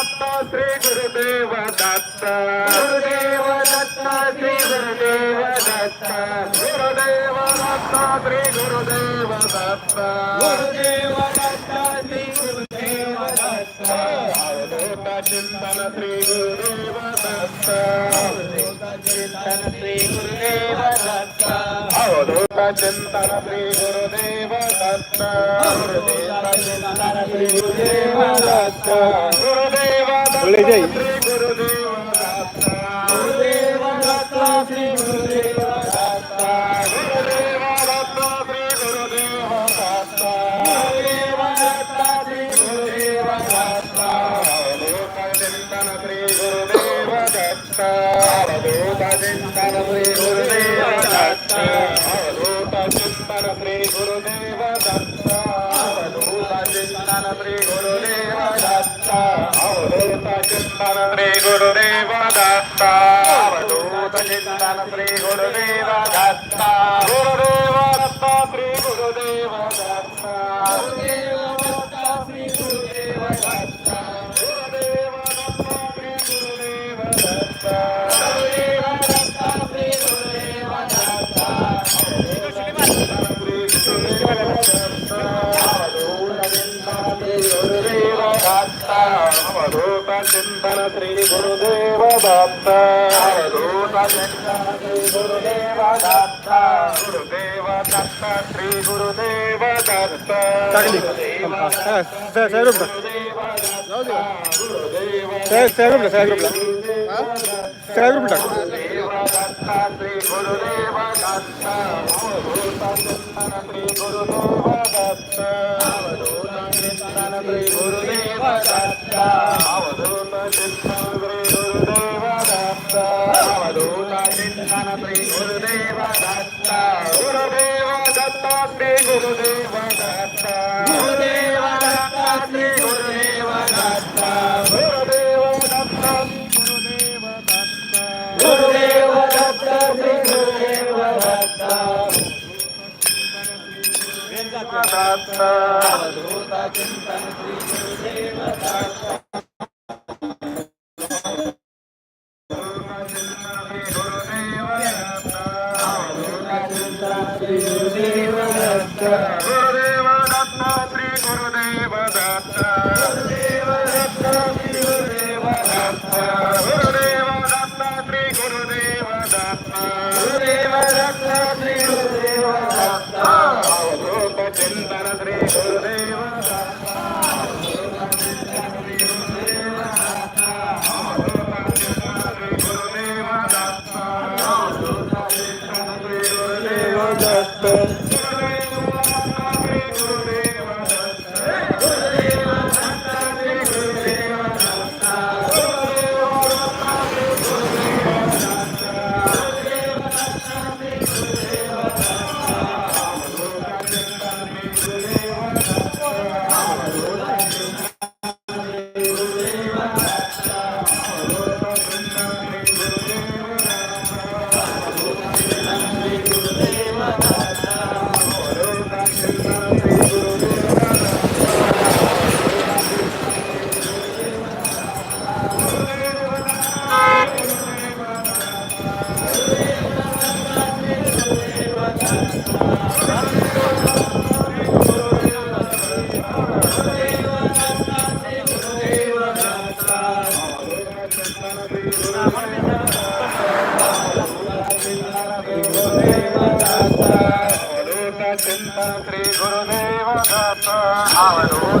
दत्त श्री गुरुदेव दत्त गुरुदेव दत्त श्री गुरुदेव दत्त गुरुदेव दत्त श्री गुरुदेव दत्त गुरुदेव दत्त श्री गुरुदेव दत्त अवधूत चिंतन श्री गुरुदेव दत्त अवधूत चिंतन श्री गुरुदेव दत्त अवधूत चिंतन श्री गुरुदेव दत्त गुरुदेव चिंतन श्री गुरुदेव दत्त गुरुदेव दत्त श्री चिंतन श्री गुरुदेव दत्त अवधूत चिंतन श्री चिंतन श्री गुरुदेव दत्त अवधूत चिंतन श्री गुरुदेव दत्त गुरुदेव दत्त श्री गुरुदेव दत्त गुरुदेव साहेब साहेब साहेब साहेब टाक श्री गुरुदेव दत्त अवधूत चिंतन श्री गुरुदेव दत्त अवधूत चिंतन श्री गुरुदेव दत्त अवधूत चिंतन श्री गुरुदेव दत्त अवधूत चिंतन श्री गुरुदेव दत्त गुरुदेव दत्त श्री गुरुदेव दत्त गुरुदेव दत्त श्री गुरुदेव गुरुदेव गुरुदेव गुरुदेव श्री गुरुदेव अवधूत चिंतन दत्त गुरुदेव दत्त श्री गुरुदेव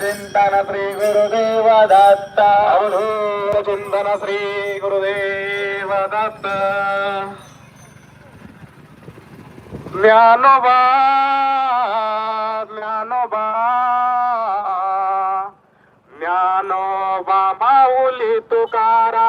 चिंतन श्री गुरुदेव दत्ता अवधूत चिंतन श्री गुरुदेव दत्ता ज्ञानोबा ज्ञानोबा ज्ञानोबा माऊली तुकारा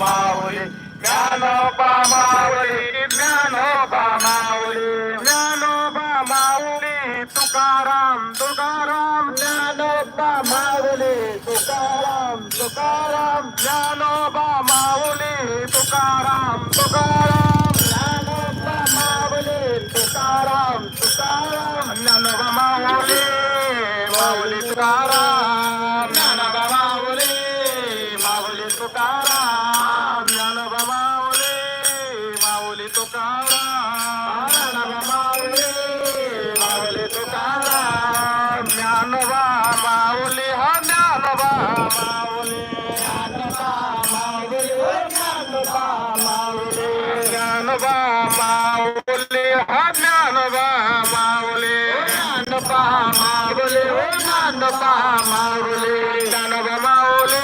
मावली ज्ञान पामावली ज्ञान पामावली ज्ञान पामावली तुकाराम तुकाराम ज्ञान पामावली तुकाराम तुकाराम ज्ञान पामावली तुकाराम तुकाराम ज्ञान पामावली तुकाराम तुकाराम ज्ञान मावली मावली तुकाराम. माऊली हो ज्ञानोबा माऊली ज्ञानोबा माऊली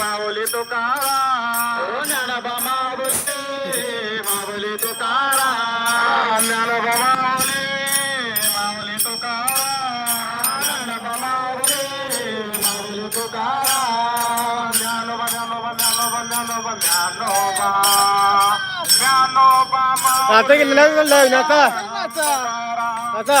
माऊली तुकाराम हो ज्ञानोबा माऊली माऊली तुकाराम ज्ञानोबा माऊली माऊली तुकाराम ज्ञानोबा माऊली माऊली तुकाराम ज्ञानोबा ज्ञानोबा ज्ञानोबा ज्ञानोबा ज्ञानोबा ज्ञानोबा माऊली आता.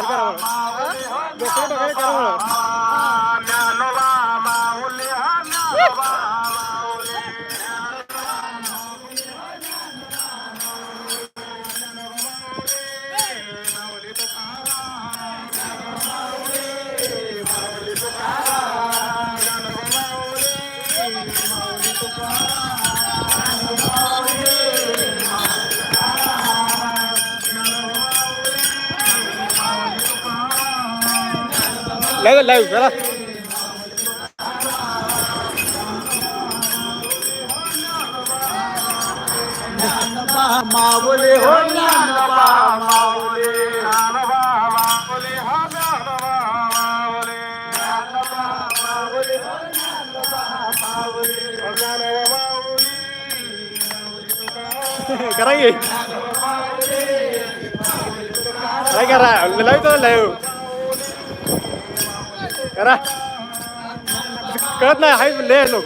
কারণ लाईव्ह लाईव्ह चला माऊले हो करा. करा लाईव्ह लाईव्ह करा. कळत नाही हाय ले लोक.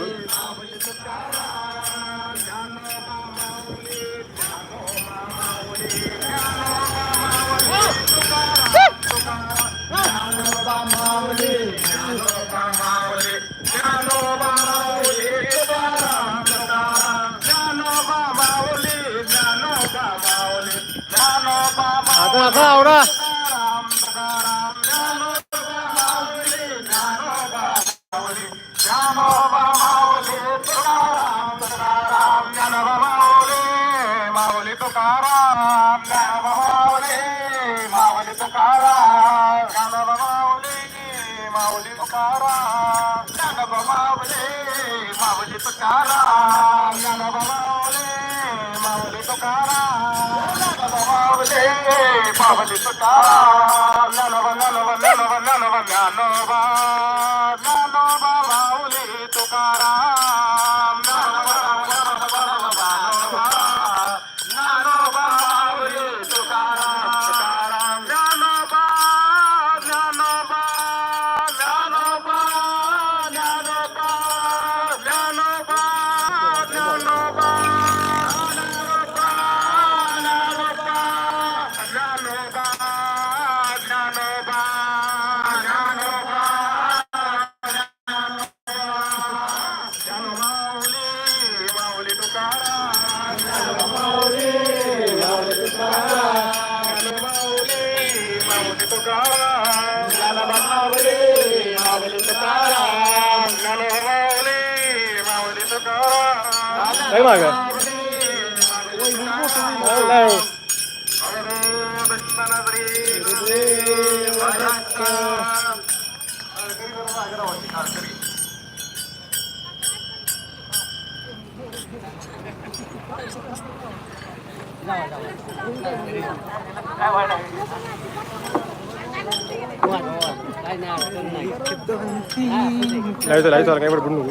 आता आता आवडा పుకారా ననబవౌలే మౌలి పుకారా ననబవౌలే మౌలి పుకారా ననవ ననవ ననవ ననవ ననవ Đấy mà kìa. Đấy đây. Live sir live sir కైపడి గుండు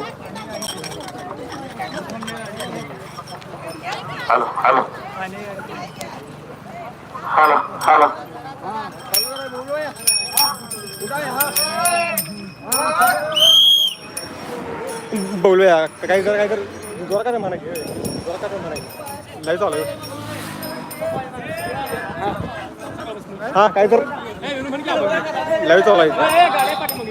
हॅलो हॅलो हॅलो हॅलो बोलूया काय कर काय कर? जोरा काय म्हणा जोरा काय म्हणा लाईव्ह चालू आहे. हा काय कर लाईव्ह चालू आहे.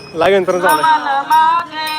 लाईव्ह यंत्रणा चालू आहे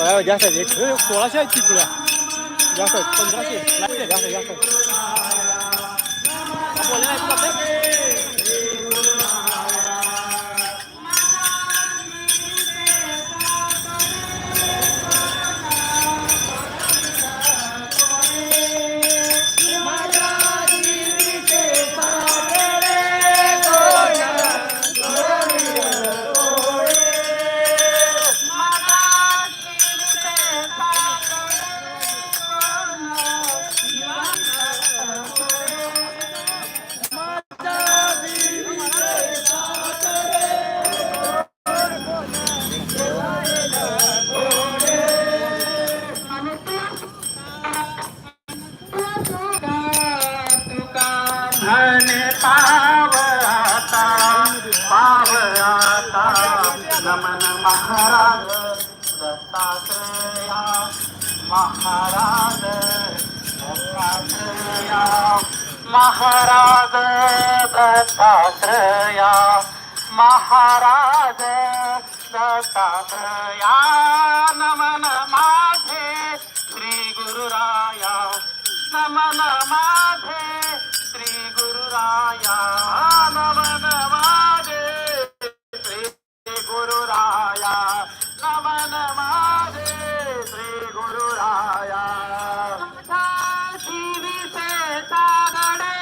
जास्त एक सोळाशे आहेत ती पुढ्या जास्त पंधराशे लागते जास्त रमन महाराज दत्तात्रया महाराज दत्तात्रया महाराज दत्तात्रया महाराज दत्तात्रया नमन माझे श्री गुरुराया नमन माझे श्री गुरुराया। श्री गुरुराया नमन माझे श्री गुरुराया। जीविते सागडे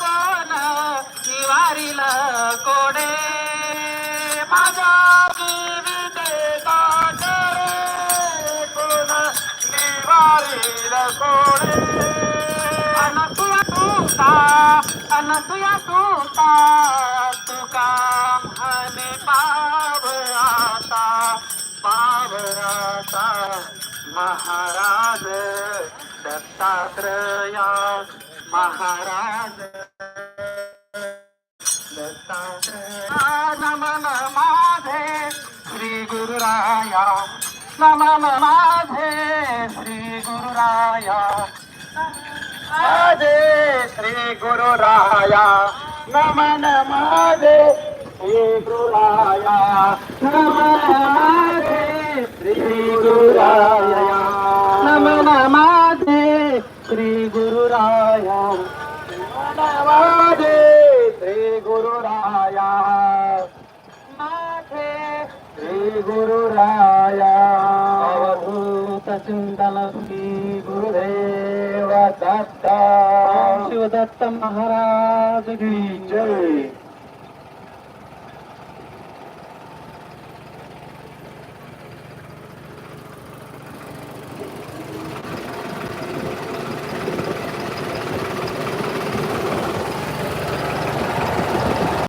कोण निवारील कोडे माझ्या जीविते सागडे कोण निवारील कोडे अनसुया तुका अनसुया तुका महाराज दत्तात्रया महाराज. दत्तात्रया नमन माझे श्री गुरुराया. नमन माझे श्री गुरुराया. माझे श्री गुरुराया. नमन माझे श्री गुरुराया. नमन माझे श्री गुरुराया नम नमादे श्री गुरुराया नमन श्री गुरुराया माथे श्री गुरुराया अवधूत चिंतन श्री गुरुदेव दत्त शिवदत्त महाराज की जय